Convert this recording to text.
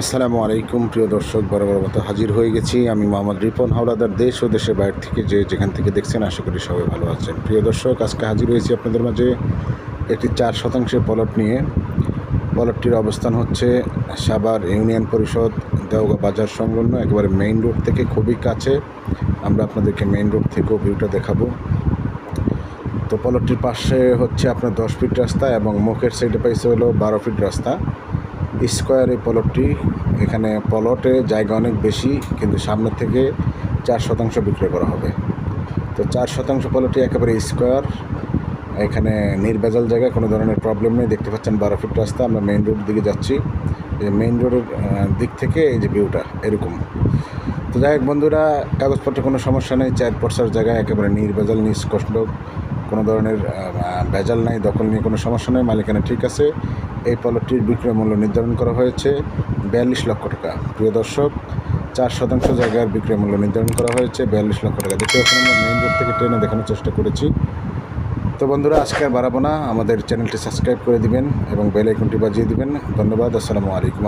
আসসালামু আলাইকুম, প্রিয় দর্শক, বরাবর মতো হাজির হয়ে গেছি আমি মোহাম্মদ রিপন, হাওলাদার দেশ ও দেশের বাইরে থেকে যে যেখান থেকে দেখছেন, আশা করি সবাই ভালো আছেন। প্রিয় দর্শক, আজকে হাজির হয়েছি আপনাদের মাঝে একটি চার শতাংশের পলট নিয়ে। পলটটির অবস্থান হচ্ছে সাভার ইউনিয়ন পরিষদ দেওগা বাজার সংলগ্ন, একেবারে মেইন রোড থেকে খুবই কাছে। আমরা আপনাদেরকে মেইন রোড থেকেও ভিউটা দেখাবো। তো পলটটির পাশে হচ্ছে আপনার দশ ফিট রাস্তা এবং মুখের সাইডে পাইছে হলো বারো ফিট রাস্তা। স্কোয়ার এই পলটটি এখানে পলটে জায়গা অনেক বেশি, কিন্তু সামনে থেকে চার শতাংশ বিক্রয় করা হবে। তো চার শতাংশ পলটটি একেবারে স্কোয়ার। এখানে নির্ভেজাল জায়গায় কোনো ধরনের প্রবলেম নেই। দেখতে পাচ্ছেন বারো ফিট রাস্তা, আমরা মেইন রোড দিকে যাচ্ছি। এই মেইন রোডের দিক থেকে এই যে ভিউটা, এরকম। তো যাই হোক বন্ধুরা, কাগজপত্রে কোনো সমস্যা নেই চার পর্সার জায়গায় একেবারে নির্ভেজাল নিষ্কষ্ট। ধরনের ভেজাল নাই, দখল নিয়ে কোনো সমস্যা নেই, মালিকানা ঠিক আছে। এই পলটটির বিক্রয় মূল্য নির্ধারণ করা হয়েছে বিয়াল্লিশ লক্ষ টাকা। প্রিয় দর্শক, চার শতাংশ জায়গার বিক্রয় মূল্য নির্ধারণ করা হয়েছে বিয়াল্লিশ লক্ষ টাকা। দেখতে পাচ্ছেন আমরা মেইন রোড থেকে ট্রেনে দেখানোর চেষ্টা করেছি। তো বন্ধুরা, আজকে আর বাড়াবো না। আমাদের চ্যানেলটি সাবস্ক্রাইব করে দিবেন এবং বেল আইকনটি বাজিয়ে দিবেন। ধন্যবাদ, আসসালামু আলাইকুম।